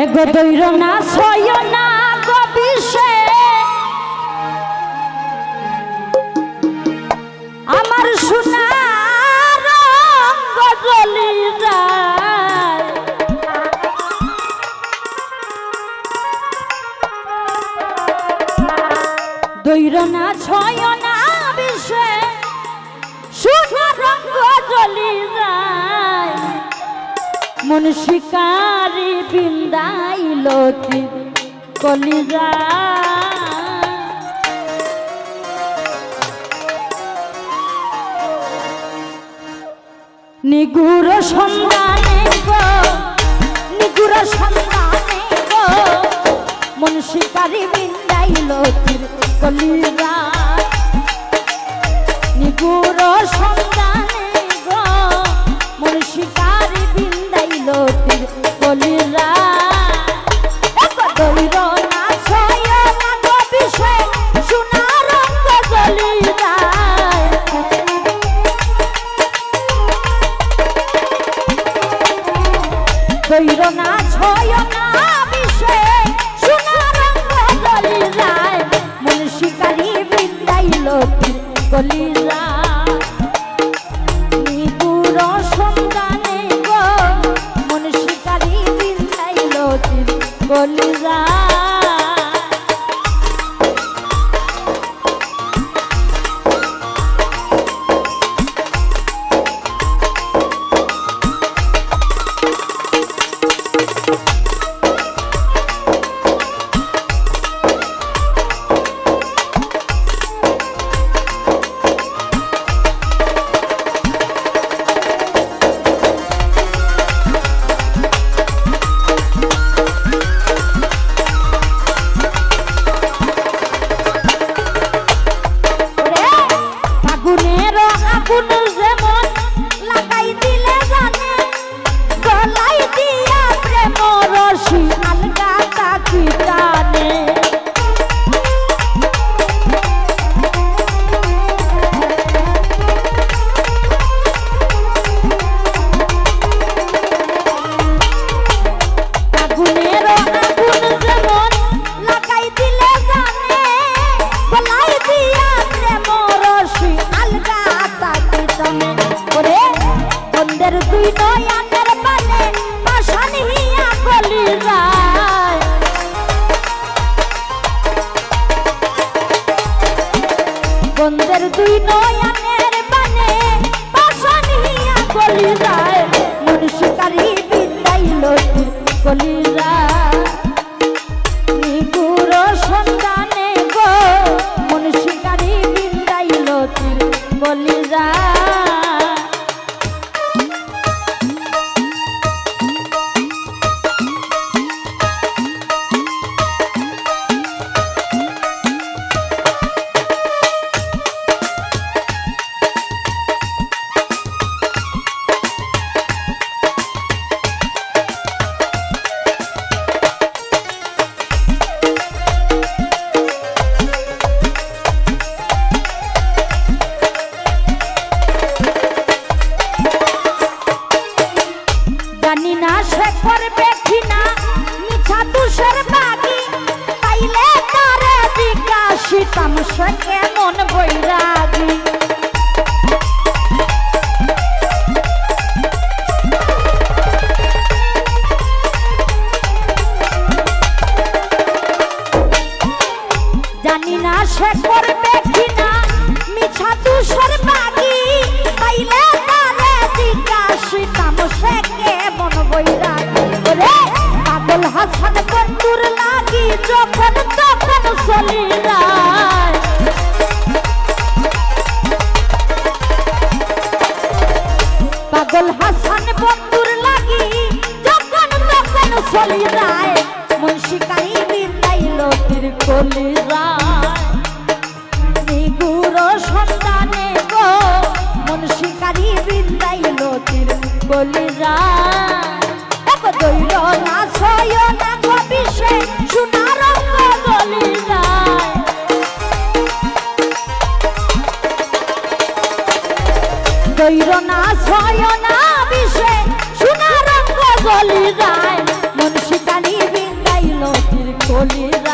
এগো দৈর না ছয় না গবিষে আমার সোনার রঙ্গ যায়। দৈর না ছয় না বিষে সোনার রঙ্গ মন শিকারি বিন্দাইল কলিজা। নিগুর সন্ধানে গো, নিগুর সন্ধানে গো, মন শিকারি বিন্দাইল কলিজা। নিগুর সন্ধানে কলিরা দৈর না ছয় না বিষয়, সোনা রঙ্গ যায় দৈর না ছয় না বিষয়, সোনা রঙ্গ যায় মন শিকারি বিন্দাইল তীর তীর কলিরা नहीं চলি যায় মন শিকারি বিন্দাইল তীর কলি যায় নিগুর সন্তানে গো মন শিকারি বিন্দাইল তীর কলি দেখো দৈর না ছয় না গবিষে সোনা রঙ্গ গলি যায় দৈর না ছয় না 多离。